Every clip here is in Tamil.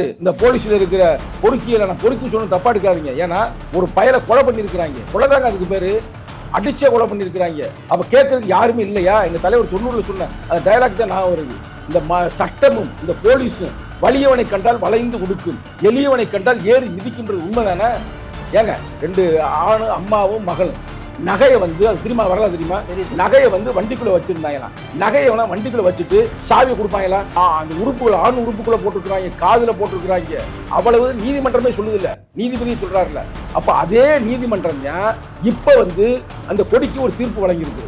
இந்த போலீஸில் இருக்கிற பொறுக்கியில் நான் பொறுக்கி சொல்லணும் தப்பா எடுக்காதீங்க. ஏன்னா ஒரு பயலை கொலை பண்ணியிருக்கிறாங்க. கொலை தாங்க அதுக்கு பேரு. அடிச்சே கொலை பண்ணியிருக்கிறாங்க. அப்போ கேட்கறதுக்கு யாருமே இல்லையா? எங்கள் தலைவர் தொண்ணூறில் சொன்ன அந்த டைலாக் தான் நான் வருது இந்த ம- சட்டமும் இந்த போலீஸும் வலியவனை கண்டால் வளைந்து கொடுக்கும் எளியவனை கண்டால் ஏறி மிதிக்கின்றது உண்மைதானே? ஏங்க ரெண்டு ஆணும் அம்மாவும் மகளும். நகையை வந்து அது தெரியுமா வரலாம் தெரியுமா. நகையை வந்து வண்டிக்குள்ள வச்சிருந்தாங்களாம் நகையை வேணா வண்டிக்குள்ள வச்சுட்டு சாவியை கொடுப்பாங்களா அந்த உறுப்புகள் ஆண் உறுப்புக்குள்ள போட்டுருக்காங்க காதுல போட்டுருக்காங்க அவ்வளவு நீதிமன்றமே சொல்லுது இல்ல நீதிபதி சொல்றாருல அப்ப அதே நீதிமன்றம் தான் இப்ப வந்து அந்த கொடிக்கு ஒரு தீர்ப்பு வழங்கியிருக்கு.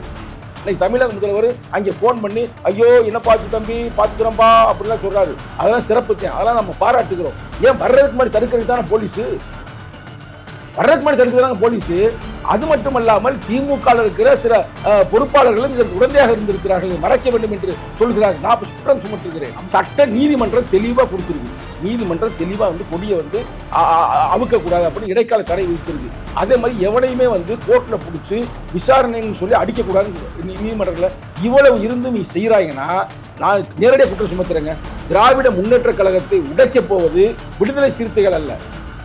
இன்னைக்கு தமிழக முதல்வர் அங்கே ஃபோன் பண்ணி ஐயோ என்ன பார்த்து தம்பி? பார்த்துக்கிறோம்பா அப்படிலாம் சொல்றாரு. அதெல்லாம் சிறப்பு தான். அதெல்லாம் நம்ம பாராட்டுகிறோம். ஏன் வர்றதுக்கு முன்னாடி தடுக்கிறதுக்கு தானே போலீஸு? வர்றதுக்கு முன்னாடி தடுக்கிறாங்க போலீஸ்? அது மட்டுமல்லாமல் திமுக இருக்கிற சில பொறுப்பாளர்களும் இதற்கு உடந்தையாக இருந்திருக்கிறார்கள். மறைக்க வேண்டும் என்று சொல்கிறார்கள் நான் சுற்றம் குற்றம் சுமத்துகிறேன். சட்ட நீதிமன்றம் தெளிவாக கொடுத்துருக்கு நீதிமன்றம் தெளிவாக வந்து கொடியை வந்து அவுக்கக்கூடாது அப்படின்னு இடைக்கால தடை விதித்திருக்கு அதே மாதிரி எவனையுமே வந்து கோர்ட்டில் பிடிச்சி விசாரணைன்னு சொல்லி அடிக்கக்கூடாதுன்னு நீதிமன்றத்தில் இவ்வளவு இருந்தும் நீ செய்கிறாங்கன்னா நான் நேரடியாக குற்றம் சுமத்துறேங்க. திராவிட முன்னேற்ற கழகத்தை உடைக்கப் போவது விடுதலை சிறுத்தைகள் அல்ல.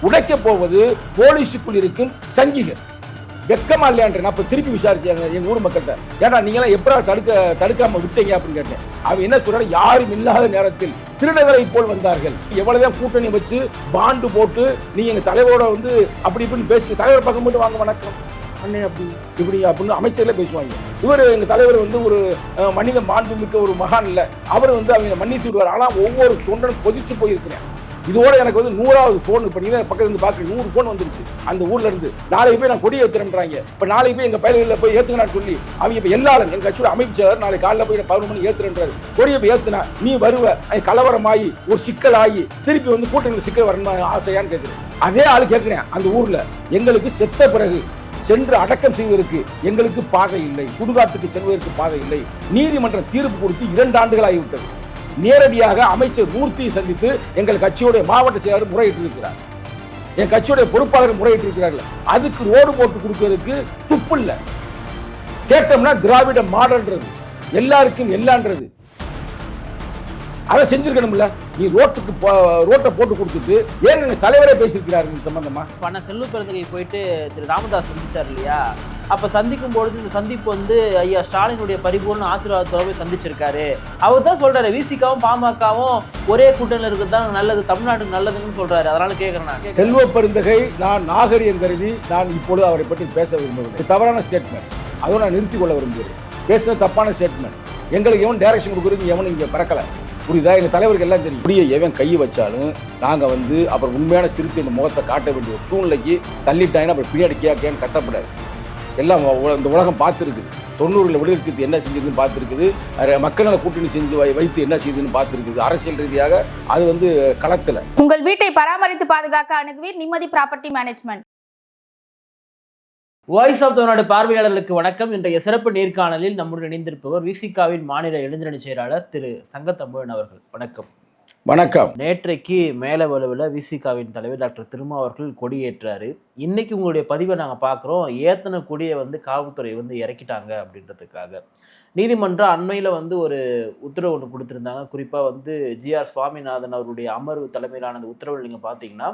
உடைக்க போவது போலீஸுக்குள் இருக்கும் சங்கிகள். வெக்கமா இல்லையான்ற நான் இப்ப திருப்பி விசாரிச்சாங்க எங்க ஊர் மக்கள்கிட்ட. ஏன்னா நீங்க எல்லாம் எப்படா தடுக்க தடுக்காம விட்டீங்க அப்படின்னு கேட்டேன். அவன் என்ன சொல்றாரு யாரும் இல்லாத நேரத்தில் திருடர்களை போல் வந்தார்கள். எவ்வளவுதான் கூட்டணி வச்சு பாண்டு போட்டு நீங்க எங்க தலைவரோட வந்து அப்படி இப்படின்னு பேசி தலைவர் பக்கம் மட்டும் வாங்க வணக்கம். அண்ணே அப்படி இப்படி அப்படின்னு அமைச்சர்ல பேசுவாங்க. இவர் எங்க தலைவர் வந்து ஒரு மனித மாண்புமிக்க ஒரு மகான் இல்ல. அவர் வந்து அவங்க மன்னித்து விடுவார். ஆனா ஒவ்வொரு தொண்டனும் கொதிச்சு போயிருக்கிறேன். இதோட எனக்கு வந்து நூறாவது ஃபோன் இப்போ நீங்கள் பக்கத்துல இருந்து பார்க்க நூறு ஃபோன் வந்துருச்சு. அந்த ஊர்ல இருந்து. நாளைக்கு போய் நான் கொடி ஏத்துறேன்றாங்க. இப்போ நாளைக்கு போய் எங்க பயிர்களில் போய் ஏத்துங்கன்னு சொல்லி அவங்க இப்போ எல்லாரும் எங்க கட்சியோட அமைச்சர் நாளைக்கு காலையில் போய் நான் பதினொரு மணி ஏத்துறேன்றாரு. கொடியை போய் ஏத்துனா நீ வருவ கலவரமாகி ஒரு சிக்கல் ஆகி திருப்பி வந்து கூட்டணியில் சிக்கல் வரணும் ஆசையான்னு கேட்குறேன் அதே ஆள் கேட்குறேன் அந்த ஊர்ல எங்களுக்கு செத்த பிறகு சென்று அடக்கம் செய்வதற்கு எங்களுக்கு பாதை இல்லை. சுடுகாட்டுக்கு செல்வதற்கு பாதை இல்லை. நீதிமன்றம் தீர்ப்பு கொடுத்து இரண்டு ஆண்டுகள் ஆகிவிட்டது நேரடியாக அமைச்சர் மூர்த்தியை சந்தித்து எங்கள் கட்சியுடைய மாவட்ட செயலர் முறையிட்டு இருக்கிறார் என் கட்சியுடைய பொறுப்பாளர் முறையிட்டு இருக்கிறார்கள் அதுக்கு ரோடு போட்டு கொடுக்கறதுக்கு துப்பு இல்லை. கேட்டோம்னா திராவிட மாடல்ன்றது. எல்லாருக்கும் எல்லான்றது. அதை செஞ்சிருக்கணும்ல. நீ ரோட்டுக்கு ரோட்டை போட்டு கொடுத்துட்டு ஏன் தலைவரே பேசியிருக்கிறாரு இது சம்பந்தமா? பண்ண செல்வ பெருந்தகை போயிட்டு திரு ராமதாஸ் சந்திச்சார் இல்லையா? அப்ப சந்திக்கும் பொழுது இந்த சந்திப்பு வந்து ஐயா ஸ்டாலினுடைய பரிபூர்ண ஆசீர்வாதத்தோட போய் சந்திச்சிருக்காரு. அவர் தான் சொல்றாரு விசிகாவும் பாமகவும் ஒரே கூட்டணியில் இருக்கிறது தான் நல்லது தமிழ்நாட்டுக்கு நல்லதுன்னு சொல்றாரு. அதனால கேட்கறேன் நான். செல்வ பெருந்தகை நான் நாகரிகம் கருதி நான் இப்பொழுது அவரை பற்றி பேச இது தவறான ஸ்டேட்மெண்ட் அதோட நான் நிறுத்திக் கொள்ள விரும்புகிறேன். பேசுன தப்பான ஸ்டேட்மெண்ட் எங்களுக்கு எவன் டைரக்ஷன் கொடுக்குறது எவனும் இங்கே பறக்கல. புரியுதா? எங்கள் தலைவருக்கு எல்லாம் தெரியும். இப்படியே எவன் கையை வச்சாலும் நாங்கள் வந்து அப்புறம் உண்மையான சிரித்து இந்த முகத்தை காட்ட வேண்டிய ஒரு சூழ்நிலைக்கு தள்ளிட்டாங்கன்னா அப்புறம் பின்னாடி கேட்கன்னு கத்தப்படாது. எல்லாம் இந்த உலகம் பார்த்துருக்குது தொண்ணூறில் விடுதலை சிறுத்தை என்ன செஞ்சதுன்னு பார்த்துருக்குது. அரை கூட்டணி செஞ்சு வை- வைத்து என்ன செய்யுதுன்னு பார்த்துருக்குது. அரசியல் ரீதியாக அது வந்து களத்தில். உங்கள் வீட்டை பராமரித்து பாதுகாக்க அணுகுவீர். Nimmathi property management voice of Tamil Nadu பார்வையாளர்களுக்கு வணக்கம். இன்றைய சிறப்பு நேர்காணலில் நம்முடன் இணைந்திருப்பவர் விசிகாவின் மாநில இளைஞரணி செயலாளர் திரு சங்கத்தமிழன் அவர்கள். வணக்கம். வணக்கம். நேற்றைக்கு மேலவலுவில் விசிகாவின் தலைவர் டாக்டர் திருமா அவர்கள் கொடியேற்றாரு. இன்னைக்கு உங்களுடைய பதிவை நாங்கள் பார்க்குறோம். ஏத்தன கொடியை வந்து காவல்துறை வந்து இறக்கிட்டாங்க அப்படின்றதுக்காக. நீதிமன்றம் அண்மையில் வந்து ஒரு உத்தரவு ஒன்று கொடுத்துருந்தாங்க. குறிப்பாக வந்து ஜிஆர் சுவாமிநாதன் அவருடைய அமர்வு தலைமையிலான அந்த உத்தரவில் நீங்கள் பார்த்தீங்கன்னா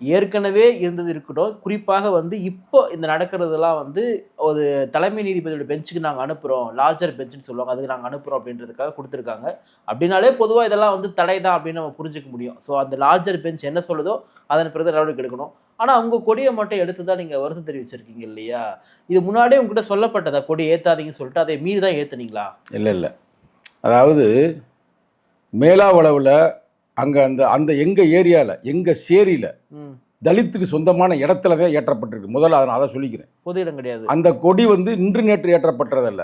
ஏற்கனவே இருந்தது இருக்கட்டும். குறிப்பாக வந்து இப்போ இந்த நடக்கிறதெல்லாம் வந்து ஒரு தலைமை நீதிபதியோட பெஞ்சுக்கு நாங்கள் அனுப்புகிறோம் லார்ஜர் பெஞ்சுன்னு சொல்லுவாங்க. அதுக்கு நாங்கள் அனுப்புகிறோம் அப்படின்றதுக்காக கொடுத்துருக்காங்க. அப்படின்னாலே பொதுவாக இதெல்லாம் வந்து தடை தான் அப்படின்னு நம்ம புரிஞ்சுக்க முடியும். ஸோ அந்த லார்ஜர் பெஞ்ச் என்ன சொல்லுதோ அதன் பிறகு நடவடிக்கை எடுக்கணும். ஆனால் உங்கள் கொடியை மட்டும் எடுத்து தான் நீங்கள் வருத்தம் தெரிவிச்சிருக்கீங்க இல்லையா? இது முன்னாடியே உங்ககிட்ட சொல்லப்பட்டதா? கொடி ஏற்றாதீங்கன்னு சொல்லிட்டு அதை மீறி தான் ஏற்றுனீங்களா இல்லை இல்லை. அதாவது மேலாவளவில் அங்கே அந்த அந்த எங்கள் ஏரியாவில் எங்கள் சேரியில் தலித்துக்கு சொந்தமான இடத்துல தான் ஏற்றப்பட்டிருக்கு. முதல்ல அதை நான் அதை சொல்லிக்கிறேன். பொது இடம் கிடையாது. அந்த கொடி வந்து இன்று நேற்று ஏற்றப்பட்டதல்ல.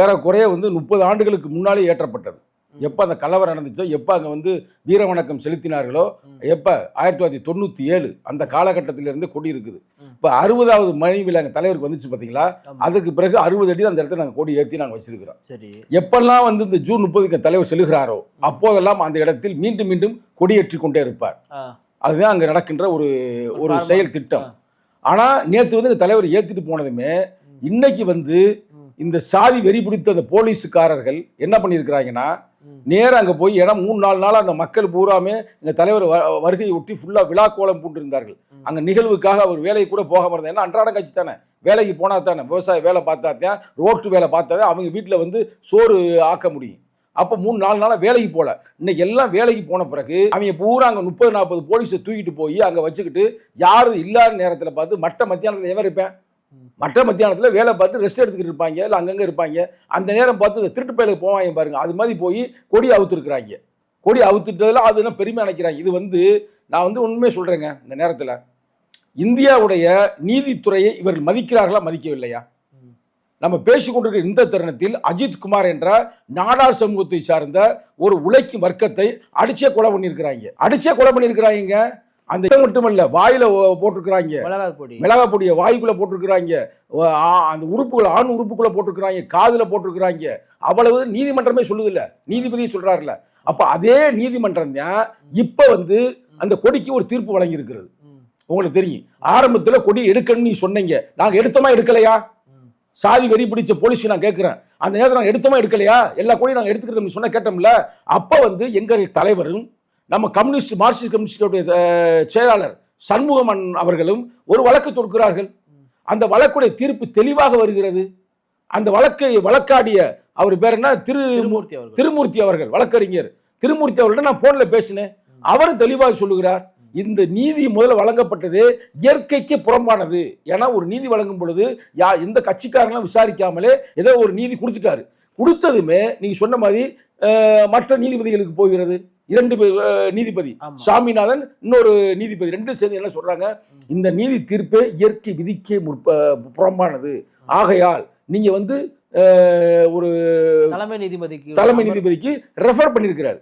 ஏறக்குறைய வந்து முப்பது ஆண்டுகளுக்கு முன்னாலே ஏற்றப்பட்டது. எப்போ அந்த கலவரம் நடந்துச்சோ எப்போ அங்கே வந்து வீர வணக்கம் செலுத்தினார்களோ. எப்போ ஆயிரத்தி தொள்ளாயிரத்தி தொண்ணூற்றி ஏழு அந்த காலகட்டத்திலிருந்து கொடி இருக்குது. இப்போ அறுபதாவது மனைவியில் எங்கள் தலைவருக்கு வந்துச்சு பார்த்தீங்களா. அதுக்கு பிறகு அறுபது அடி அந்த இடத்துல நாங்கள் கொடி ஏற்றி நாங்கள் வச்சிருக்கிறோம் சரி எப்பெல்லாம் வந்து இந்த ஜூன் முப்பதுக்கு தலைவர் செல்கிறாரோ அப்போதெல்லாம் அந்த இடத்தில் மீண்டும் மீண்டும் கொடியேற்றி கொண்டே இருப்பார் அதுதான் அங்கே நடக்கின்ற ஒரு ஒரு. செயல் திட்டம். ஆனால் நேற்று வந்து தலைவர் ஏற்றிட்டு போனதுமே. இன்னைக்கு வந்து. இந்த சாதி வெறி பிடித்த அந்த போலீஸுக்காரர்கள் என்ன பண்ணியிருக்கிறாங்கன்னா ம். நேரா அங்க போய் இடம் மூணு நாலு நாள் அந்த மக்கள் பூராமே எங்க தலைவர் வருகையை ஒட்டி ஃபுல்லா விழா கோலம் பூண்டிருந்தார்கள். அங்க நிகழ்வுக்காக அவர் வேலைக்கு கூட போகாம இருந்தார் ஏன்னா அன்றாட கட்சி தானே வேலைக்கு போனா தானே விவசாய வேலை பார்த்தா தான் ரோட்டு வேலை பார்த்தா தான் அவங்க வீட்டில் வந்து சோறு ஆக்க முடியும் அப்போ மூணு நாலு நாளாக வேலைக்கு போகல இன்னைக்கு எல்லாம் வேலைக்கு போன பிறகு அவங்க பூரா அங்கே முப்பது நாற்பது போலீஸை தூக்கிட்டு போய் அங்கே வச்சுக்கிட்டு யாரும் இல்லாத நேரத்தில் பார்த்து மட்ட மத்தியானத்தில் எவன் இருப்பேன். மற்ற மத்தியானத்தில் வேலை பார்த்து ரெஸ்ட் எடுத்துக்கிட்டு இருப்பாங்க இல்லை அங்கங்கே இருப்பாங்க. அந்த நேரம் பார்த்து திருட்டு பயலுக்கு போவாங்க பாருங்க. அது மாதிரி போய் கொடி அவுத்துருக்குறாங்க. கொடி அவுத்துட்டதில் அது என்ன பெருமை நினைக்கிறாங்க இது வந்து நான் வந்து உண்மையை சொல்கிறேங்க இந்த நேரத்தில். இந்தியாவுடைய நீதித்துறையை இவர்கள் மதிக்கிறார்களா மதிக்கவில்லையா? நம்ம பேசிக்கொண்டிருக்கிற இந்த தருணத்தில் அஜித் குமார் என்ற நாடார் சமூகத்தை சார்ந்த ஒரு உழைக்கும் வர்க்கத்தை அடிச்சே கொலை பண்ணியிருக்கிறாங்க. அடிச்சே கொலை பண்ணியிருக்கிறாங்க. அந்த இது மட்டுமல்ல வாயில போட்டிருக்கிறாங்க. மிளகாய் பொடியை வாய்க்குள்ள போட்டிருக்கிறாங்க. அந்த உறுப்புகள் ஆண் உறுப்புக்குள்ள போட்டிருக்கிறாங்க காதுல போட்டிருக்கிறாங்க. அவ்வளவு நீதிமன்றமே சொல்லுதில்ல. நீதிபதி சொல்றாருல அப்ப அதே நீதிமன்றம் தான் இப்ப வந்து அந்த கொடிக்கு ஒரு தீர்ப்பு வழங்கி இருக்கிறது. உங்களுக்கு தெரியும். ஆரம்பத்துல கொடி எடுக்கணும்னு நீ சொன்னீங்க. நாங்க எடுத்தோமா எடுக்கலையா. சாதி வெறி பிடிச்ச போலீஸ் நான் கேட்கிறேன். அந்த நேரத்தில் நாங்கள் எடுத்தோமா எடுக்கலையா? எல்லா கொடியும் நாங்கள் எடுத்துக்கிறோம் சொன்ன கேட்டோம்ல. அப்போ வந்து எங்கள் தலைவரும் நம்ம கம்யூனிஸ்ட் மார்க்சிஸ்ட் கம்யூனிஸ்டுடைய செயலாளர் சண்முகமன் அவர்களும் ஒரு வழக்கு தொடுக்கிறார்கள். அந்த வழக்குடைய தீர்ப்பு தெளிவாக வருகிறது. அந்த வழக்கை வழக்காடிய அவர் பேர் என்ன? திரு திருமூர்த்தி அவர்கள். திருமூர்த்தி அவர்கள் வழக்கறிஞர். திருமூர்த்தி அவர்கள்ட்ட நான் போன்ல பேசினேன். அவரும் தெளிவாக சொல்லுகிறார். இந்த நீதி முதல்ல வழங்கப்பட்டது இயற்கைக்கு புறம்பானது. ஏன்னா ஒரு நீதி வழங்கும் பொழுது யா எந்த கட்சிக்காரங்களும் விசாரிக்காமலே ஏதோ ஒரு நீதி கொடுத்துட்டாரு. கொடுத்ததுமே நீங்க சொன்ன மாதிரி மற்ற நீதிபதிகளுக்கு போகிறது. இரண்டு நீதிபதி. சாமிநாதன் இன்னொரு நீதிபதி. ரெண்டும் சேர்ந்து என்ன சொல்றாங்க? இந்த நீதி தீர்ப்பே இயற்கை விதிக்கே முற்ப புறம்பானது. ஆகையால் நீங்க வந்து ஒரு தலைமை நீதிபதிக்கு தலைமை நீதிபதிக்கு ரெஃபர் பண்ணியிருக்கிறார்.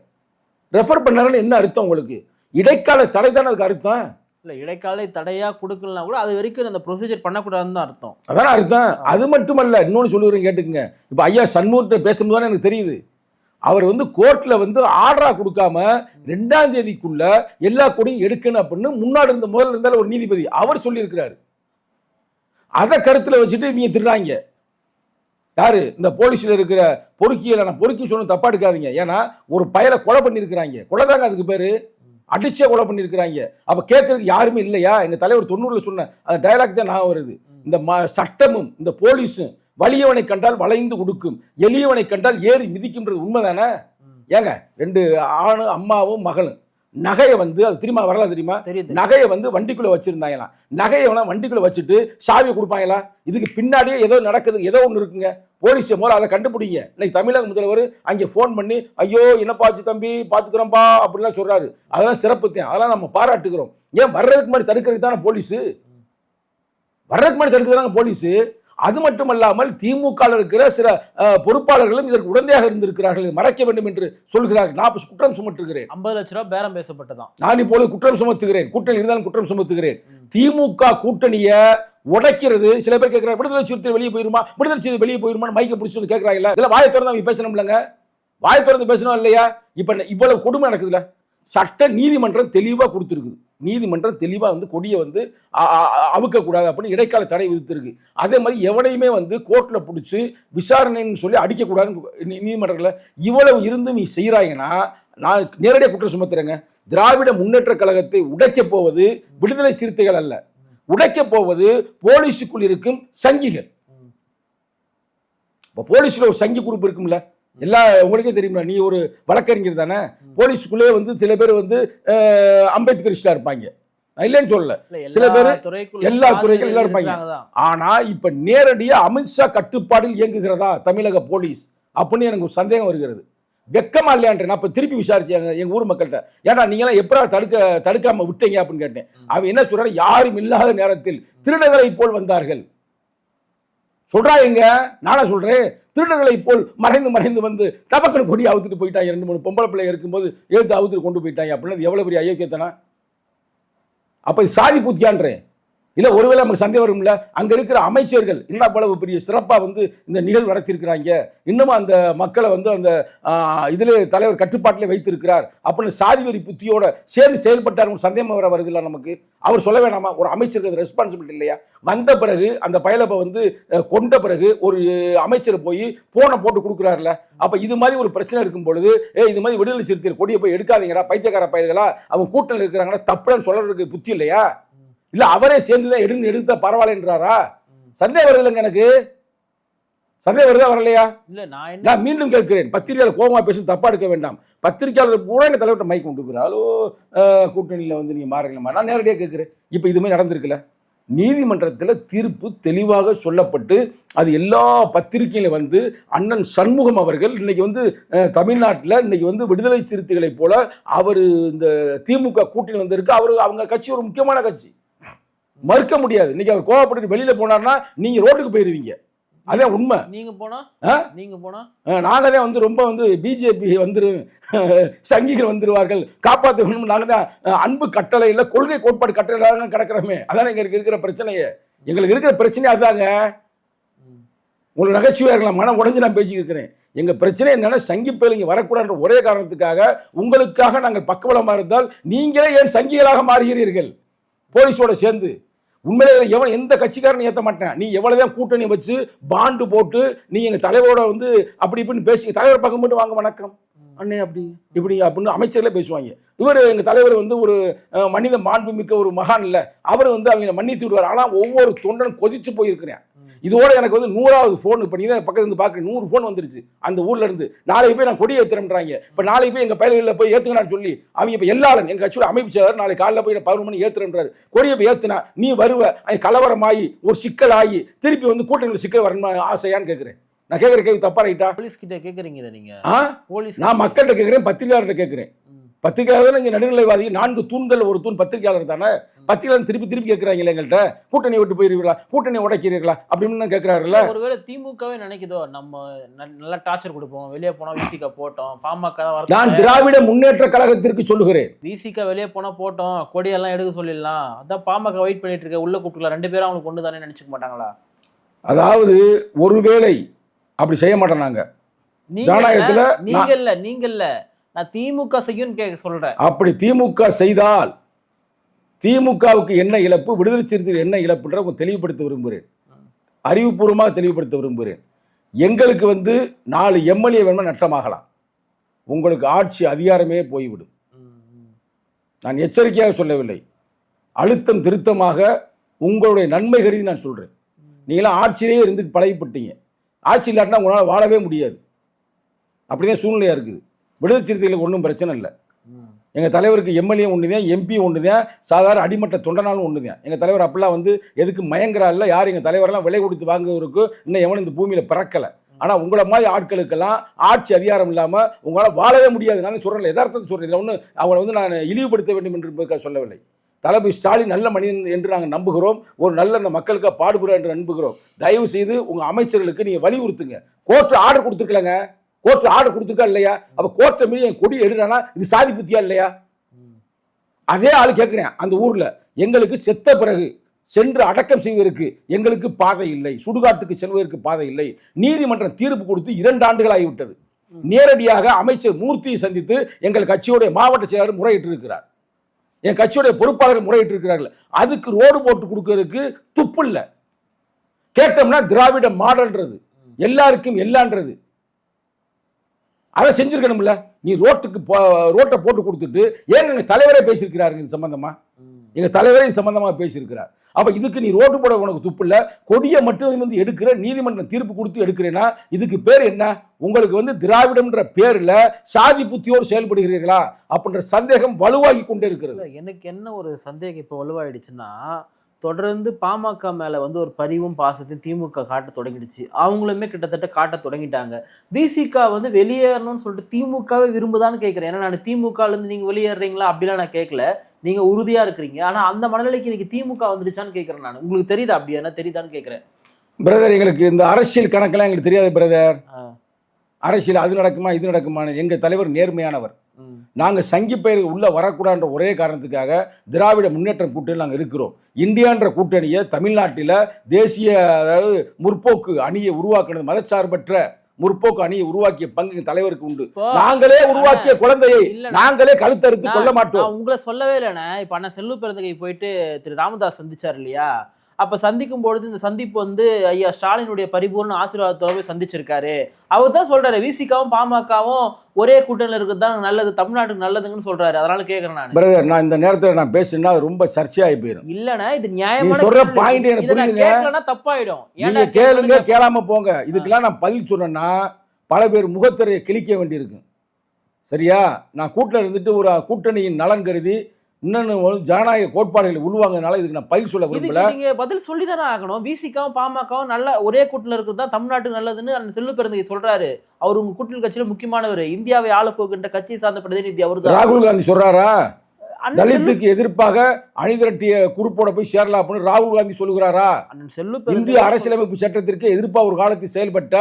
ரெஃபர் பண்ணாருன்னு என்ன அர்த்தம் உங்களுக்கு? இடைக்கால தடை தானே அதுக்கு அர்த்தம்? இல்லை இடைக்கால தடையாக கொடுக்கலனா கூட அது வரைக்கும் அந்த ப்ரொசீஜர் பண்ணக்கூடாதுன்னு தான் அர்த்தம். அதான் அர்த்தம்? அது மட்டுமல்ல இன்னொன்று சொல்லுறேன் கேட்டுக்குங்க. இப்போ ஐயா சண்முகத்தை பேசும்போது எனக்கு தெரியுது. அவர் வந்து கோர்ட்டில் வந்து ஆர்டராக கொடுக்காம ரெண்டாம் தேதிக்குள்ள எல்லா கொடியும் எடுக்கணும் அப்படின்னு முன்னாடி இருந்த முதல்ல இருந்தாலும் ஒரு நீதிபதி அவர் சொல்லியிருக்கிறாரு. அதை கருத்தில் வச்சுட்டு நீங்கள் திருடாங்க. யாரு? இந்த போலீஸில் இருக்கிற பொறுக்கியில நான் பொறுக்கி சொன்ன தப்பா எடுக்காதீங்க. ஏன்னா ஒரு பயலை கொலை பண்ணியிருக்கிறாங்க. கொலை தாங்க அதுக்கு பேர். அடிச்சே கொலை பண்ணியிருக்கிறாங்க. அப்ப கேட்கறதுக்கு யாருமே இல்லையா? எங்க தலைவர் தொண்ணூறுல சொன்ன அந்த டயலாக் தான் நான் வருது. இந்த ம- சட்டமும் இந்த போலீஸும் வலியவனை கண்டால் வளைந்து கொடுக்கும் எளியவனை கண்டால் ஏறி மிதிக்கும்ன்றது உண்மைதானே. ஏங்க ரெண்டு ஆணு அம்மாவும் மகளும். நகையை வந்து அது தெரியுமா வரலாம் தெரியுமா? நகையை வந்து வண்டிக்குள்ள வச்சிருந்தாங்களாம் நகையை வேணா வண்டிக்குள்ள வச்சுட்டு சாவியை கொடுப்பாங்களா இதுக்கு பின்னாடியே ஏதோ நடக்குது ஏதோ ஒன்று இருக்குங்க. போலீஸ் முதல்ல அதை கண்டுபிடிங்க. இன்னைக்கு தமிழக முதல்வர் அங்கே ஃபோன் பண்ணி ஐயோ என்னப்பாச்சு தம்பி? பார்த்துக்கிறோம்ப்பா அப்படிலாம் சொல்றாரு. அதெல்லாம் சிறப்பு தான். அதெல்லாம் நம்ம பாராட்டுக்கிறோம் ஏன் வர்றதுக்கு முன்னாடி தடுக்கிறதுக்கு தானே போலீஸு? வர்றதுக்கு முன்னாடி தடுக்கிறது தானே போலீஸு? அது மட்டுமல்லாமல் திமுக இருக்கிற சில பொறுப்பாளர்களும் இதற்கு உடந்தையாக இருந்திருக்கிறார்கள். மறைக்க வேண்டும் என்று சொல்கிறார்கள். நான் குற்றம் சுமற்றுகிறேன் ஐம்பது லட்ச ரூபாய் பேரம் பேசப்பட்டதான். நான் இப்பொழுது குற்றம் சுமத்துகிறேன். கூட்டணி இருந்தாலும் குற்றம் சுமத்துகிறேன். திமுக கூட்டணிய உடைக்கிறது. சில பேர் கேட்கிறாங்க விடுதலை சிறுத்தை வெளியே போயிருமா? விடுதலை சிறுத்தை வெளியே போயிருமான்னு மைக்க பிடிச்சி வந்து கேட்கறாங்கல்ல? இல்ல வாயை திறந்து அவங்க பேசணும்லங்க? வாயை திறந்து பேசணும் இல்லையா? இப்ப இவ்வளவு கொடுமை நடக்குதுல சட்ட நீதிமன்றம் தெளிவா கொடுத்துருக்குது. நீதிமன்றம் தெளிவா வந்து கொடியை வந்து அவுக்கக்கூடாது அப்படின்னு இடைக்கால தடை விதித்திருக்கு. அதே மாதிரி எவனையுமே வந்து கோர்ட்ல பிடிச்சி விசாரணைன்னு சொல்லி அடிக்கக்கூடாதுன்னு நீதிமன்றத்துல இவ்வளவு இருந்து நீ செய்கிறாங்கன்னா நான் நேரடியாக குற்றம் சுமத்துறேங்க. திராவிட முன்னேற்ற கழகத்தை உடைக்கப் போவது விடுதலை சிறுத்தைகள் அல்ல. உடைக்கப் போவது போலீஸுக்குள் இருக்கும் சங்கிகள். இப்போ போலீஸ்ல ஒரு சங்கி குரூப் இருக்கும்ல? எல்லா உங்களுக்கே தெரியுமா நீ ஒரு வழக்கறிஞர் தானே? போலீஸுக்குள்ளே வந்து சில பேர் வந்து அஹ், அம்பேத்கரிஸ்டா இருப்பாங்க. இல்லைன்னு சொல்லல. சில பேரு, எல்லா துறைகள் எல்லாம் இருப்பாங்க. ஆனா இப்ப நேரடியா அமித்ஷா கட்டுப்பாடில் இயங்குகிறதா தமிழக போலீஸ்? அப்படின்னு எனக்கு ஒரு சந்தேகம் வருகிறது. வெக்கமா இல்லையான்ற நான் இப்ப திருப்பி விசாரிச்சேன் எங்க ஊர் மக்கள்கிட்ட. ஏன்னா நீங்க எல்லாம் எப்படா தடுக்க தடுக்காம விட்டீங்க அப்படின்னு கேட்டேன். அவன் என்ன சொல்றான் யாரும் இல்லாத நேரத்தில் திருடர்களை போல் வந்தார்கள். சொல்றா எங்க? நானா சொல்றேன். திருடர்களை போல் மறைந்து மறைந்து வந்து டபக்கனு கொடி அவுத்துட்டு போயிட்டாங்க ரெண்டு மூணு பொம்பளை பிள்ளை இருக்கும்போது எழுத்து அவுத்துட்டு கொண்டு போயிட்டாங்க அப்படின்னு எவ்வளவு பெரிய அயோக்கியத்தனா அப்ப சாதி புத்தியான்றேன். இல்லை ஒருவேளை நமக்கு சந்தேகம் வரும்ல? அங்கே இருக்கிற அமைச்சர்கள் என்ன அவ்வளவு பெரிய சிறப்பாக வந்து இந்த நிகழ்வு நடத்தியிருக்கிறாங்க. இன்னமும் அந்த மக்களை வந்து அந்த இதில் தலைவர் கட்டுப்பாட்டிலே வைத்திருக்கிறார். அப்படின்னு சாதிவெறி புத்தியோட சேர்ந்து செயல்பட்டார் சந்தேகம் வர வருதுல்ல நமக்கு? அவர் சொல்ல வேணாமா? ஒரு அமைச்சருக்கு ரெஸ்பான்சிபிலிட்டி இல்லையா? வந்த பிறகு அந்த பயலப்பை வந்து கொண்ட பிறகு ஒரு அமைச்சர் போய் போனை போட்டு கொடுக்குறாருல அப்போ இது மாதிரி ஒரு பிரச்சனை இருக்கும் பொழுது ஏ இது மாதிரி விடுதலை சிறுத்தைகள் கொடியை போய் எடுக்காதீங்கடா பைத்தியக்கார பயல்களா? அவங்க கூட்டத்தில் இருக்கிறாங்கன்னா தப்புன்னு சொல்கிறதுக்கு புத்தி இல்லையா? இல்ல அவரே சேர்ந்து தான் எடுன்னு எடுத்தா பரவாயில்லன்றாரா? சந்தேகம் வருது இல்லைங்க எனக்கு. சந்தேகம் வருதா வரலையா? இல்ல நான் நான் மீண்டும் கேட்கிறேன். பத்திரிகையாளர் கோமா பேசும் தப்பா எடுக்க வேண்டாம். பத்திரிகையாளர் பூரா எங்க தலைவர்கிட்ட மைக் கொண்டு ஹலோ கூட்டணியில வந்து நீங்க மாறுங்களா? நான் நேரடியாக கேட்கிறேன். இப்போ இது மாதிரி நடந்திருக்குல்ல. நீதிமன்றத்தில் தீர்ப்பு தெளிவாக சொல்லப்பட்டு அது எல்லா பத்திரிகையிலும் வந்து அண்ணன் சண்முகம் அவர்கள் இன்னைக்கு வந்து தமிழ்நாட்டில் இன்னைக்கு வந்து விடுதலை சிறுத்தைகளைப் போல அவர் இந்த திமுக கூட்டணி வந்திருக்கு. அவர் அவங்க கட்சி ஒரு முக்கியமான கட்சி. மறுக்க முடியாது. இன்னைக்கு அவர் கோவப்பட்டு வெளியில போனார்னா நீங்க ரோட்டுக்கு போயிருவீங்க. அதான் உண்மை. நீங்க போனா? நீங்க போனா? நாங்கள் தான் வந்து ரொம்ப வந்து பிஜேபி வந்துரு சங்கிகள் வந்துருவார்கள். காப்பாற்ற வேண்டும் நாங்கள் தான் அன்பு கட்டளை இல்லை கொள்கை கோட்பாடு கட்டளை கிடக்கிறோமே. அதான் எங்களுக்கு இருக்கிற பிரச்சனையே. எங்களுக்கு இருக்கிற பிரச்சனை அதாங்க. ம். உங்களுக்கு நகைச்சுவையாக இருக்கலாம். மனம் உடைஞ்சு நான் பேசிக்கிட்டு இருக்கிறேன். எங்க பிரச்சனை என்னன்னா சங்கி இங்கே வரக்கூடாதுன்ற ஒரே காரணத்துக்காக உங்களுக்காக நாங்கள் பக்கபலமாக இருந்தால் நீங்களே ஏன் சங்கிகளாக மாறுகிறீர்கள்? போலீஸோட சேர்ந்து. உண்மையிலே எவன் எந்த கட்சிக்காரன் ஏற்ற மாட்டேன். நீ எவ்வளோதான் கூட்டணி வச்சு பாண்டு போட்டு நீ எங்கள் தலைவரோட வந்து அப்படி இப்படின்னு பேசி தலைவர் பக்கம் மட்டும் வாங்க வணக்கம். அண்ணே அப்படி இப்படி அப்படின்னு அமைச்சர்களே பேசுவாங்க. இவர் எங்கள் தலைவர் வந்து ஒரு மனித மாண்புமிக்க ஒரு மகான் இல்லை. அவர் வந்து அவங்க மன்னித்து விடுவார். ஆனால் ஒவ்வொரு தொண்டனும் கொதிச்சு போயிருக்கிறேன். இதோட எனக்கு வந்து நூறாவது ஃபோன் இப்போ நீ தான் பக்கத்துல இருந்து பார்க்குறேன் நூறு ஃபோன் வந்துருச்சு. அந்த ஊர்ல இருந்து. நாளைக்கு போய் நான் கொடி ஏத்துறேன்றாங்க இப்போ நாளைக்கு போய் எங்க பயிர்களில் போய் ஏத்துங்கன்னு சொல்லி அவங்க இப்போ எல்லாரும் எங்க கட்சியோட அமைப்பு செயலர் நாளைக்கு காலைல போய் பதினொரு மணி ஏத்துறேன்றாரு கொடியை போய் ஏத்துனா நீ வருவ அது கலவரமாகி ஒரு சிக்கல் ஆகி திருப்பி வந்து கூட்டணியில் சிக்கல் வரணும் ஆசையான்னு கேட்குறேன் நான் கேட்குற கேள்வி தப்பா ரைட்டா? போலீஸ் கிட்ட கேக்குறீங்க இதை நீங்க. ஆ? போலீஸ் நான் மக்கள்கிட்ட கேட்குறேன் பத்திரிகையாளர்கிட்ட கேட்குறேன். பத்திரிகையாளர் இங்கே நடுநிலைவாதி? நான்கு தூண்கள் ஒரு தூண் பத்திரிகையாளர் தானே? பத்திரிகையாளர் திருப்பி திருப்பி கேட்குறாங்களே எங்கள்கிட்ட கூட்டணி விட்டு போயிருவீங்களா கூட்டணி உடைக்கிறீர்களா? அப்படின்னு கேட்குறாருல்ல. ஒருவேளை திமுகவே நினைக்குதோ நம்ம நல்லா டார்ச்சர் கொடுப்போம். வெளியே போனா விசிக போட்டோம். பாமக நான் திராவிட முன்னேற்ற கழகத்திற்கு சொல்லுகிறேன். விசிக வெளியே போனா போட்டோம். கொடியெல்லாம் எடுக்க சொல்லிடலாம். அதான் பாமக வெயிட் பண்ணிட்டு இருக்க. உள்ள கூப்பிட்டுக்கலாம் ரெண்டு பேரும் அவங்களுக்கு கொண்டு தானே நினைச்சுக்க மாட்டாங்களா? அதாவது ஒருவேளை அப்படி செய்ய மாட்டோம் நாங்க. நீங்க ஜனநாயகத்துல இல்ல, நீங்க இல்ல நீங்க இல்ல. நான் திமுக செய்யும் கேட்க சொல்றேன். அப்படி திமுக செய்தால் திமுகவுக்கு என்ன இழப்பு விடுதலை சிறுத்தைகள் என்ன இழப்புன்ற உங்க தெளிவுபடுத்த விரும்புகிறேன். அறிவுபூர்வமாக தெளிவுபடுத்த விரும்புகிறேன். எங்களுக்கு வந்து நாலு எம்எல்ஏ வேணுமா நட்டமாகலாம் உங்களுக்கு ஆட்சி அதிகாரமே போய்விடும். நான் எச்சரிக்கையாக சொல்லவில்லை. அழுத்தம் திருத்தமாக உங்களுடைய நன்மை கருதி நான் சொல்கிறேன் நீங்களாம் ஆட்சியிலே இருந்து பழகிப்பட்டீங்க. ஆட்சி இல்லாட்டினா உங்களால் வாழவே முடியாது. அப்படிதான் சூழ்நிலையாக இருக்குது. விடுதலை சிறுத்தைகளுக்கு ஒன்றும் பிரச்சனை இல்லை. எங்கள் தலைவருக்கு எம்எல்ஏ ஒன்று தான் எம்பி ஒன்று தான் சாதாரண அடிமட்ட தொண்டனாலும் ஒன்று தான் எங்கள் தலைவர் அப்பெல்லாம் வந்து எதுக்கு மயங்குறாருல யார் எங்கள் தலைவரெல்லாம் விலை கொடுத்து வாங்குவதற்கு இன்னும் எவனும் இந்த பூமியில் பிறக்கலை. ஆனால் உங்களை மாதிரி ஆட்களுக்கெல்லாம் ஆட்சி அதிகாரம் இல்லாமல் உங்களால் வாழவே முடியாது. நான் சொல்கிறேன் யதார்த்தத்தை சொல்கிறேன் இல்லை ஒன்று அவங்களை வந்து நான் இழிவுபடுத்த வேண்டும் என்று சொல்லவில்லை. தளபதி ஸ்டாலின் நல்ல மனிதன் என்று நாங்கள் நம்புகிறோம். ஒரு நல்ல அந்த மக்களுக்கு பாடுபடுறோம் என்று நம்புகிறோம். தயவு செய்து உங்கள் அமைச்சர்களுக்கு நீங்கள் வலியுறுத்துங்க. கோர்ட்டு ஆர்டர் கொடுத்துருக்கலங்க. கோர்ட்டு ஆர்டர் கொடுத்துருக்கா இல்லையா? அப்போ கோர்ட்டை மீறி என் கொடி எடுறானா இது சாதி புத்தியா இல்லையா? அதே ஆள் கேட்குறேன் அந்த ஊரில். எங்களுக்கு செத்த பிறகு சென்று அடக்கம் செய்வதற்கு எங்களுக்கு பாதை இல்லை. சுடுகாட்டுக்கு செல்வதற்கு பாதை இல்லை. நீதிமன்றம் தீர்ப்பு கொடுத்து இரண்டு ஆண்டுகள் ஆகிவிட்டது நேரடியாக அமைச்சர் மூர்த்தியை சந்தித்து எங்கள் கட்சியுடைய மாவட்ட செயலாளர் முறையிட்டு இருக்கிறார் என் கட்சியுடைய பொறுப்பாளர் முறையிட்டு இருக்கிறார்கள் அதுக்கு ரோடு போட்டு கொடுக்கறதுக்கு துப்பு இல்லை. கேட்டோம்னா திராவிட மாடல்ன்றது. எல்லாருக்கும் எல்லான்றது. அதை செஞ்சிருக்கணும்ல. நீ ரோட்டுக்கு போ- ரோட்டை போட்டு கொடுத்துட்டு ஏங்க எங்க தலைவரே பேசியிருக்கிறாருங்க இது சம்பந்தமா? ம். எங்க தலைவரே இது சம்பந்தமா பேசியிருக்கிறார். அப்ப இதுக்கு நீ ரோட்டு போட உனக்கு துப்பு இல்ல. கொடியை மட்டும் வந்து எடுக்கிற நீதிமன்றம் தீர்ப்பு கொடுத்து எடுக்கிறேன்னா இதுக்கு பேர் என்ன? உங்களுக்கு வந்து திராவிடம்ன்ற பேர்ல சாதி புத்தியோடு செயல்படுகிறீர்களா? அப்படின்ற சந்தேகம் வலுவாகி கொண்டே இருக்கிறது. எனக்கு என்ன ஒரு சந்தேகம் இப்போ வலுவாயிடுச்சுன்னா தொடர்ந்து பாமக மேல வந்து ஒரு பரிவும் பாசத்தையும் திமுக காட்ட தொடங்கிடுச்சு. அவங்களுமே கிட்டத்தட்ட காட்ட தொடங்கிட்டாங்க. விசிக வந்து வெளியேறணும்னு சொல்லிட்டு திமுகவே விரும்புதான்னு கேட்குறேன் ஏன்னா நான் திமுகல இருந்து நீங்க வெளியேறீங்களா? அப்படிலாம் நான் கேட்கல நீங்க உறுதியா இருக்கிறீங்க. ஆனா அந்த மனநிலைக்கு இன்னைக்கு திமுக வந்துடுச்சான்னு கேட்கறேன் நான். உங்களுக்கு தெரியுதா அப்படி என்ன? தெரியுதான்னு கேட்கறேன் பிரதர் எங்களுக்கு இந்த அரசியல் கணக்கெல்லாம் எங்களுக்கு தெரியாது பிரதர். அரசியல் அது நடக்குமா இது நடக்குமா எங்க தலைவர் நேர்மையானவர். ம். நாங்க சங்கி பெயர் உள்ள வரக்கூடாதுன்ற ஒரே காரணத்துக்காக திராவிட முன்னேற்ற கூட்டணி நாங்க இருக்கிறோம். இந்தியான்ற கூட்டணியை தமிழ்நாட்டில தேசிய அதாவது முற்போக்கு அணியை உருவாக்குனது மதச்சார்பற்ற முற்போக்கு அணியை உருவாக்கிய பங்கு தலைவருக்கு உண்டு. நாங்களே உருவாக்கிய குழந்தையை நாங்களே கழுத்தறுத்து கொள்ள மாட்டோம். உங்களை சொல்லவே இல்லைண்ணே இப்ப அண்ணன் செல்வ பிறந்தகை போயிட்டு திரு. ராமதாஸ் சந்திச்சார் இல்லையா? அப்ப சந்திக்கும் பொழுது இந்த சந்திப்பு வந்து ஐயா ஸ்டாலினுடைய பரிபூர்ண ஆசீர்வாதத்தோட போய் சந்திச்சிருக்காரு. அவர் தான் சொல்றாரு விசிகாவும் பாமகவும் ஒரே கூட்டணியில் இருக்கிறது தான் நல்லது தமிழ்நாட்டுக்கு நல்லதுங்கன்னு சொல்றாரு. அதனால கேக்குறேன் நான். பிரதர் நான் இந்த நேரத்துல நான் பேசுனா ரொம்ப சர்ச்சையாகி போயிடும் இல்லண்ணே இது நியாயமான சொல்ற point எனக்கு புரியுதுங்க. தப்பாயிடும். நீங்க ஏன்டா கேளுங்க கேளாம போங்க. இதுக்கெல்லாம் நான் பதில் சொன்னேன்னா பல பேர் முகத்திரையை கிழிக்க வேண்டியிருக்கும். சரியா? நான் கூட்டில் இருந்துட்டு ஒரு கூட்டணியின் நலன் கருதி இன்னொன்று ஜனநாயக கோட்பாடுகளை உருவாங்கனால இதுக்கு நான் பதில் சொல்ல விரும்பல. நீங்க பதில் சொல்லிதானே ஆகணும். விசிகாவும் பாமகவும் நல்ல ஒரே கூட்டில் இருக்கிறது தான் தமிழ்நாட்டுக்கு நல்லதுன்னு அண்ணன் செல்வ பிறந்தகை சொல்றாரு. அவர் உங்க கூட்டணி கட்சியில முக்கியமானவர். இந்தியாவை ஆள போகின்ற கட்சியை சார்ந்த பிரதிநிதி அவர்தான் ராகுல் காந்தி சொல்றாரா? தலித்துக்கு எதிர்ப்பாக அணிதிரட்டிய குரூப்போட போய் சேரலாம் அப்படின்னு ராகுல் காந்தி சொல்லுகிறாரா? இந்திய அரசியலமைப்பு சட்டத்திற்கு எதிர்ப்பாக ஒரு காலத்தில் செயல்பட்ட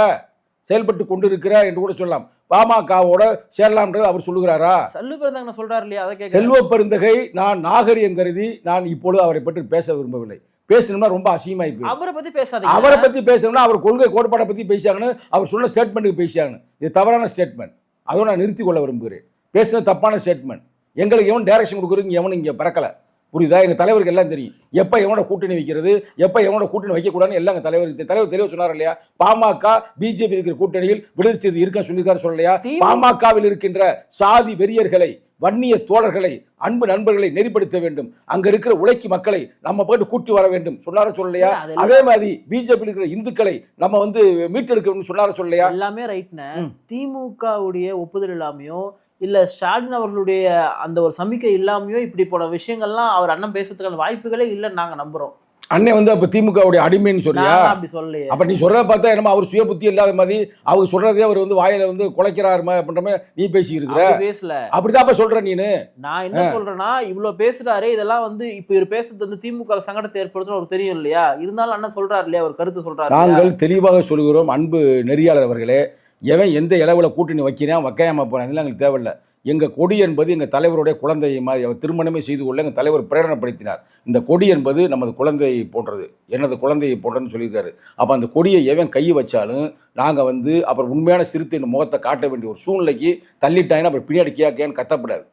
செயல்பட்டு கொண்டிருக்கிற என்று கூட சொல்லலாம். பாமகவோட சேரலாம்ன்றது அவர் சொல்லுகிறாரா? செல்வ பிறந்தகை சொல்றாரு இல்லையா? அதை செல்வ பெருந்தகை நான் நாகரிகம் கருதி நான் இப்பொழுது அவரை பற்றி பேச விரும்பவில்லை. பேசணும்னா ரொம்ப அசிங்கமாயி அவரை பத்தி பேசாதீங்க. அவரை பத்தி பேசணும்னா அவர் கொள்கை கோட்பாடை பத்தி பேசியாங்கன்னு அவர் சொன்ன ஸ்டேட்மெண்ட்டுக்கு பேசியாங்க இது தவறான ஸ்டேட்மெண்ட் அதோட நான் நிறுத்தி கொள்ள விரும்புகிறேன். பேசுனது தப்பான ஸ்டேட்மெண்ட் எங்களுக்கு எவன் டைரக்ஷன் கொடுக்குறதுக்கு எவனும் இங்கே பறக்கல. புரியுதா? எங்க தலைவருக்கு எல்லாம் தெரியும். எப்ப எவனோட கூட்டணி வைக்கிறது? எப்ப எவனோட கூட்டணி வைக்கக்கூடாதுன்னு எல்லாம் எங்க தலைவருக்கு. தலைவர் தெளிவா சொன்னார் இல்லையா? பாமக பிஜேபி இருக்கிற கூட்டணியில் விடுதலை செய்தி இருக்க சொல்லியிருக்காரு சொல்லலையா பாமகவில் இருக்கின்ற சாதி வெறியர்களை வன்னிய தோழர்களை அன்பு நண்பர்களை நெறிப்படுத்த வேண்டும். அங்க இருக்கிற உழைக்கு மக்களை நம்ம போயிட்டு கூட்டி வர வேண்டும். சொன்னார சொல்லலையா அதே மாதிரி பிஜேபி இருக்கிற இந்துக்களை நம்ம வந்து மீட்டெடுக்க சொன்னார சொல்லலையா எல்லாமே ரைட்னு. திமுகவுடைய ஒப்புதல் இல்லாமையோ இல்ல ஸ்டாலின் அவர்களுடைய அந்த ஒரு சமிக்கை இல்லாமையோ இப்படி போன விஷயங்கள்லாம் அவர் அண்ணன் பேசுறதுக்கான வாய்ப்புகளே இல்லைன்னு நாங்க நம்புறோம். அண்ணன் வந்து அப்ப திமுகவுடைய அடிமைன்னு சொல்றியா? நான் அப்படி சொல்லலையே. அப்ப நீ சொல்றத பார்த்தா என்னமோ அவர் சுய புத்தி இல்லாத மாதிரி அவர் சொல்றதே அவர் வந்து வாயில வந்து குலைக்கிறாரு அப்படின்ற மாதிரி நீ பேசி இருக்கிற அப்படி பேசல. அப்படிதான் சொல்ற நீனு. நான் என்ன சொல்றேன்னா இவ்வளவு பேசுறாரு இதெல்லாம் வந்து இப்ப இவர் பேசுறது வந்து திமுக சங்கடத்தை ஏற்படுத்தும் அவருக்கு தெரியும் இல்லையா? இருந்தாலும் அண்ணன் சொல்றாரு இல்லையா? ஒரு கருத்து சொல்றாரு? நாங்கள் தெளிவாக சொல்கிறோம் அன்பு நெறியாளர் அவர்களே. எவன் எந்த இளவில் கூட்டணி வைக்கிறான் வைக்காமல் போகிறான் இதெல்லாம் எங்களுக்கு தேவையில்லை. எங்கள் கொடி என்பது எங்கள் தலைவருடைய குழந்தையை மாதிரி திருமணமே செய்து கொள்ள எங்கள் தலைவர் பிரேரணப்படுத்தினார் இந்த கொடி என்பது நமது குழந்தையை போன்றது எனது குழந்தையை போன்றன்னு சொல்லியிருக்காரு. அப்போ அந்த கொடியை எவன் கை வச்சாலும் நாங்கள் வந்து அப்புறம் உண்மையான சிறுத்தையின் முகத்தை காட்ட வேண்டிய ஒரு சூழ்நிலைக்கு தள்ளிட்டாங்கன்னா அப்புறம் பின்னாடி கேட்கேன்னு கத்தப்படாது.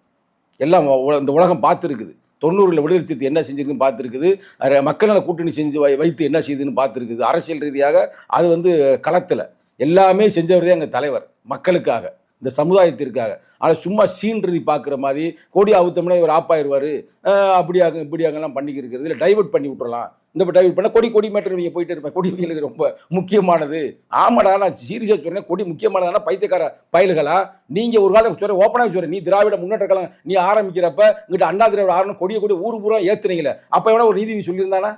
எல்லாம் இந்த உலகம் பார்த்துருக்குது. தொண்ணூறில் விடுதலை சிறுத்தை என்ன செஞ்சிருக்குன்னு பார்த்துருக்குது. மக்கள் நல கூட்டணி செஞ்சு வை- வைத்து என்ன செய்யுதுன்னு பார்த்துருக்குது. அரசியல் ரீதியாக அது வந்து களத்தில். எல்லாமே செஞ்சவர் தான் எங்கள் தலைவர் மக்களுக்காக இந்த சமுதாயத்திற்காக. ஆனால் சும்மா சீன்றதி பார்க்குற மாதிரி கொடி அவுத்தம்னா இவர் ஆப்பாயிருவார் அப்படியாக இப்படியாகலாம் பண்ணிக்கிட்டு இருக்கிறது இல்லை டைவர்ட் பண்ணி விட்டுறலாம். இந்த டைவர்ட் பண்ணால் கொடி கொடி மேட்டர் நீங்கள் போயிட்டு இருப்பேன். கொடி எங்களுக்கு ரொம்ப முக்கியமானது. ஆமாடா நான் சீரியஸாக சொன்னேன் கொடி முக்கியமானதானா பைத்தியக்கார பயல்களா? நீங்கள் ஒரு காலம் சொல்கிறேன் ஓப்பனாக சொல்கிறேன் நீ திராவிட முன்னேற்ற கழகம் நீ ஆரம்பிக்கிறப்ப இங்கிட்ட அண்ணா திராவிட ஆரணும் கொடியை கொடி ஊர் பூரா ஏற்றுனீங்களே அப்போ எவ்வளோ ஒரு நீதி சொல்லியிருந்தானா?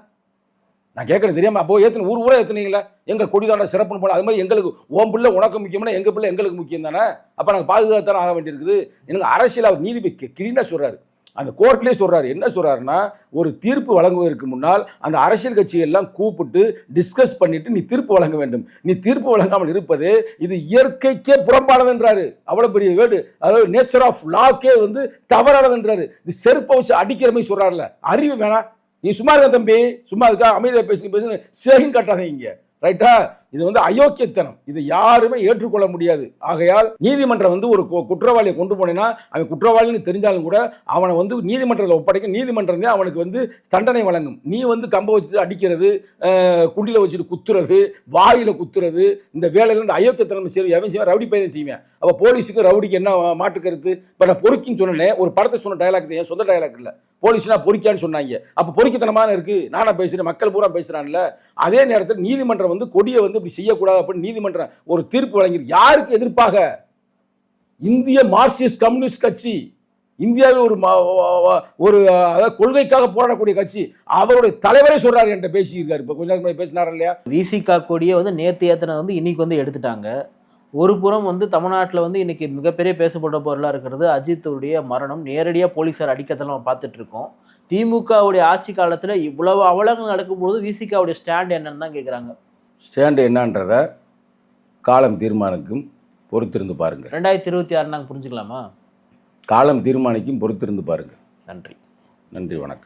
நான் கேட்குறது தெரியாமல் அப்போ ஏற்றின ஊர் ஊரே ஏற்றுனீங்களே எங்கள் கொடிதான சிறப்புன்னு போல. அது மாதிரி எங்களுக்கு ஓம் பிள்ளை உனக்கு முக்கியம்னா எங்கள் பிள்ளை எங்களுக்கு முக்கியம் தானே? அப்போ நாங்கள் பாதுகாத்தான ஆக வேண்டியிருக்குது? எனக்கு அரசியல் அவர் நீதிபதி கிளீனாக சொல்கிறாரு அந்த கோர்ட்லேயே சொல்கிறாரு என்ன சொல்கிறாருன்னா ஒரு தீர்ப்பு வழங்குவதற்கு முன்னால் அந்த அரசியல் கட்சிகள்லாம் கூப்பிட்டு டிஸ்கஸ் பண்ணிவிட்டு நீ தீர்ப்பு வழங்க வேண்டும். நீ தீர்ப்பு வழங்காமல் இருப்பது இது இயற்கைக்கே புறம்பானதுன்றாரு. அவ்வளோ பெரிய வேடு அதாவது நேச்சர் ஆஃப் லாக்கே வந்து தவறானதுன்றாரு. இது செருப்பை வச்சு அடிக்கிற மாதிரி சொல்கிறாருல அறிவு வேணாம். நீ சும்மா இருக்க தம்பி சும்மா இருக்கா அமைதியாக பேசி பேசுன்னு சேகின் கட்டாதீங்க இங்க. ரைட்டா இது வந்து அயோக்கியத்தனம். இதை யாருமே ஏற்றுக்கொள்ள முடியாது. ஆகையால் நீதிமன்றம் வந்து ஒரு கு- குற்றவாளியை கொண்டு போனேன்னா அவன் குற்றவாளின்னு தெரிஞ்சாலும் கூட அவனை வந்து நீதிமன்றத்தில் ஒப்படைக்க நீதிமன்றம் தான் அவனுக்கு வந்து தண்டனை வழங்கும். நீ வந்து கம்ப வச்சுட்டு அடிக்கிறது குண்டியில் குண்டில வச்சுட்டு குத்துறது வாயில குத்துறது இந்த வேலையில இந்த அயோக்கியத்தனம் செய்ய எவன் செய்வேன்? ரவுடி பையன் செய்வேன். அப்போ போலீஸுக்கு ரவுடிக்கு என்ன மாட்டு கருத்து? இப்போ நான் பொறுக்கின்னு சொன்னேன் ஒரு படத்தை சொன்ன டயலாக் தான் என் சொந்த டயலாக் இல்லை. போலீஸ்னா பொறிக்கான்னு சொன்னாங்க. அப்போ பொறிக்கத்தனமான இருக்கு. நானா பேசுறேன் மக்கள் பூரா பேசுகிறான்ல அதே நேரத்தில் நீதிமன்றம் வந்து கொடியை வந்து இப்படி செய்யக்கூடாது அப்படின்னு நீதிமன்றம் ஒரு தீர்ப்பு வழங்கி யாருக்கு எதிர்ப்பாக? இந்திய மார்க்சிஸ்ட் கம்யூனிஸ்ட் கட்சி. இந்தியாவில் ஒரு ஒரு அதாவது கொள்கைக்காக போராடக்கூடிய கட்சி. அவருடைய தலைவரே சொல்றாரு என்கிட்ட பேசியிருக்காரு. இப்போ கொஞ்ச நேரத்துக்கு பேசினார் இல்லையா? விசிகா கொடியை வந்து நேற்று ஏத்தனை வந்து இன்னைக்கு வந்து எடுத்துட்டாங்க. ஒரு புறம் வந்து தமிழ்நாட்டில் வந்து இன்னைக்கு மிகப்பெரிய பேசப்பட்ட பொருளாக இருக்கிறது அஜித்துடைய மரணம். நேரடியாக போலீஸார் பார்த்துட்டு இருக்கோம். திமுகவுடைய ஆட்சி காலத்தில் இவ்வளவு அவலங்கள் நடக்கும்போது விசிகாவுடைய ஸ்டாண்ட் என்னன்னு தான் கேட்குறாங்க ஸ்டாண்டு என்னன்றத காலம் தீர்மானிக்கும் பொறுத்திருந்து பாருங்க ரெண்டாயிரத்தி இருபத்தி ஆறு நாங்கள் புரிஞ்சுக்கலாமா? காலம் தீர்மானிக்கும் பொறுத்திருந்து பாருங்க நன்றி. நன்றி வணக்கம்.